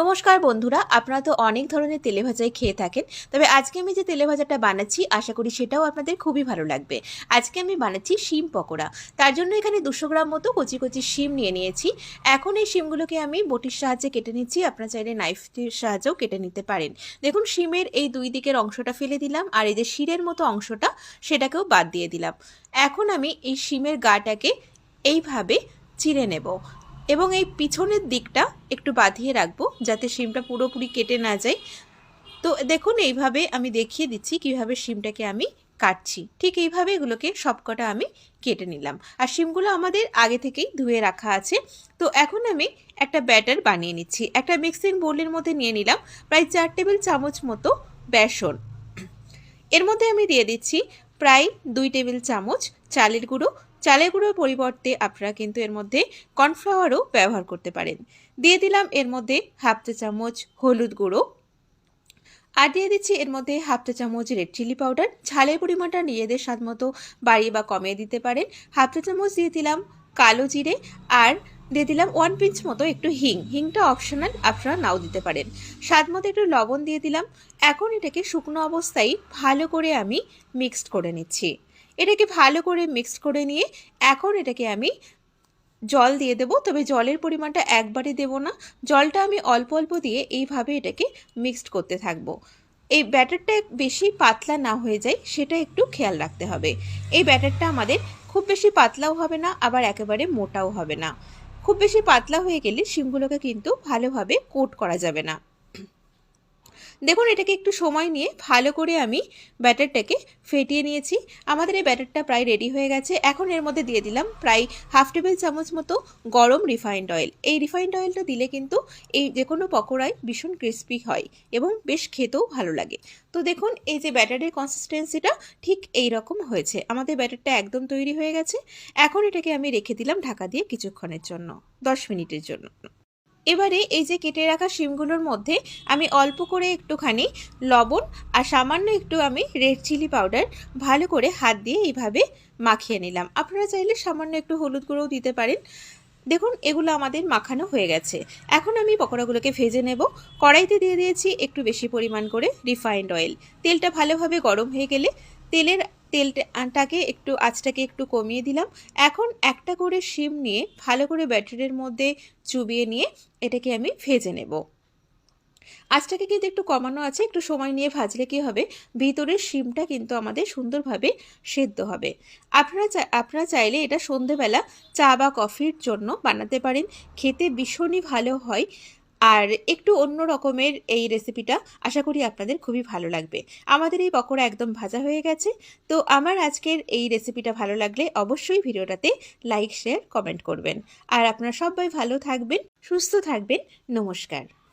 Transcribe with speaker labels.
Speaker 1: নমস্কার বন্ধুরা, আপনারা তো অনেক ধরনের তেলে ভাজাই খেয়ে থাকেন, তবে আজকে আমি যে তেলে ভাজাটা বানাচ্ছি, আশা করি সেটাও আপনাদের খুবই ভালো লাগবে। আজকে আমি বানাচ্ছি শিম পকোড়া, তার জন্য এখানে দুশো গ্রাম মতো কচি কচি শিম নিয়ে নিয়েছি। এখন এই শিমগুলোকে আমি বটির সাহায্যে কেটে নিচ্ছি, আপনারা চাইলে নাইফটির সাহায্যেও কেটে নিতে পারেন। দেখুন, শিমের এই দুই দিকের অংশটা ফেলে দিলাম, আর এই যে শিরের মতো অংশটা, সেটাকেও বাদ দিয়ে দিলাম। এখন আমি এই শিমের গাটাকে এইভাবে চিড়ে নেব। এবং এই পিছনের দিকটা একটু বাঁধিয়ে রাখব যাতে শিমটা পুরোপুরি কেটে না যায়। তো দেখুন, এইভাবে আমি দেখিয়ে দিচ্ছি কীভাবে শিমটাকে আমি কাটছি। ঠিক এইভাবে এগুলোকে সবকটা আমি কেটে নিলাম। আর শিমগুলো আমাদের আগে থেকেই ধুয়ে রাখা আছে। তো এখন আমি একটা ব্যাটার বানিয়ে নিচ্ছি। একটা মিক্সিং বোলের মধ্যে নিয়ে নিলাম প্রায় চার টেবিল চামচ মতো বেসন। এর মধ্যে আমি দিয়ে দিচ্ছি প্রায় দুই টেবিল চামচ চালের গুঁড়ো চালের গুঁড়োর পরিবর্তে আপনারা কিন্তু এর মধ্যে কর্নফ্লাওয়ারও ব্যবহার করতে পারেন। দিয়ে দিলাম এর মধ্যে হাফ চা চামচ হলুদ গুঁড়ো। আর দিয়ে দিচ্ছি এর মধ্যে হাফ চা চামচ রেড চিলি পাউডার। ঝালের পরিমাণটা নিজেদের স্বাদ মতো বাড়িয়ে বা কমিয়ে দিতে পারেন। হাফ চা চামচ দিয়ে দিলাম কালো জিরে আর দিয়ে দিলাম ওয়ান পিঞ্চ মতো একটু হিং। হিংটা অপশনাল, আপনারা নাও দিতে পারেন। স্বাদ মতো একটু লবণ দিয়ে দিলাম। এখন এটাকে শুকনো অবস্থায় ভালো করে আমি মিক্সড করে নিচ্ছি। এটাকে ভালো করে মিক্সড করে নিয়ে এখন এটাকে আমি জল দিয়ে দেবো। তবে জলের পরিমাণটা একবারে দেব না। জলটা আমি অল্প অল্প দিয়ে এইভাবে এটাকে মিক্সড করতে থাকব। এই ব্যাটারটা বেশি পাতলা না হয়ে যায়, সেটা একটু খেয়াল রাখতে হবে। এই ব্যাটারটা আমাদের খুব বেশি পাতলাও হবে না, আবার একেবারে মোটাও হবে না। খুব বেশি পাতলা হয়ে গেলে শিমগুলোকে কিন্তু ভালোভাবে কোট করা যাবে না। দেখুন, এটাকে একটু সময় নিয়ে ভালো করে আমি ব্যাটারটাকে ফেটিয়ে নিয়েছি। আমাদের এই ব্যাটারটা প্রায় রেডি হয়ে গেছে। এখন এর মধ্যে দিয়ে দিলাম প্রায় হাফ টেবিল চামচ মতো গরম রিফাইন্ড অয়েল। এই রিফাইন্ড অয়েলটা দিলে কিন্তু এই যে কোনো পকোড়ায় ভীষণ ক্রিস্পি হয় এবং বেশ খেতেও ভালো লাগে। তো দেখুন, এই যে ব্যাটারের কনসিস্টেন্সিটা ঠিক এই রকম হয়েছে। আমাদের ব্যাটারটা একদম তৈরি হয়ে গেছে। এখন এটাকে আমি রেখে দিলাম ঢাকা দিয়ে কিছুক্ষণের জন্য, দশ মিনিটের জন্য। এবারে এই যে কেটে রাখা শিমগুলোর মধ্যে আমি অল্প করে একটুখানি লবণ আর সামান্য একটু আমি রেড চিলি পাউডার ভালো করে হাত দিয়ে এইভাবে মাখিয়ে নিলাম। আপনারা চাইলে সামান্য একটু হলুদ গুঁড়োও দিতে পারেন। দেখুন, এগুলো আমাদের মাখানো হয়ে গেছে। এখন আমি পকোড়াগুলোকে ভেজে নেব। কড়াইতে দিয়ে দিয়েছি একটু বেশি পরিমাণ করে রিফাইন্ড অয়েল। তেলটা ভালোভাবে গরম হয়ে গেলে তেলের তেলটাকে একটু, আঁচটাকে একটু কমিয়ে দিলাম। এখন একটা করে শিম নিয়ে ভালো করে ব্যাটারের মধ্যে চুবিয়ে নিয়ে এটাকে আমি ভেজে নেব। আঁচটাকে কিন্তু একটু কমানো আছে, একটু সময় নিয়ে ভাজলে কি হবে? ভিতরের শিমটা কিন্তু আমাদের সুন্দরভাবে সেদ্ধ হবে। আপনারা আপনারা চাইলে এটা সন্ধেবেলা চা বা কফির জন্য বানাতে পারেন। খেতে ভীষণই ভালো হয়। আর একটু অন্য রকমের এই রেসিপিটা আশা করি আপনাদের খুবই ভালো লাগবে। আমাদের এই পকোড়া একদম ভাজা হয়ে গেছে, তো আমার আজকের এই রেসিপিটা ভালো লাগলে অবশ্যই ভিডিওটাতে লাইক শেয়ার কমেন্ট করবেন। আর আপনারা সবাই ভালো থাকবেন, সুস্থ থাকবেন। নমস্কার।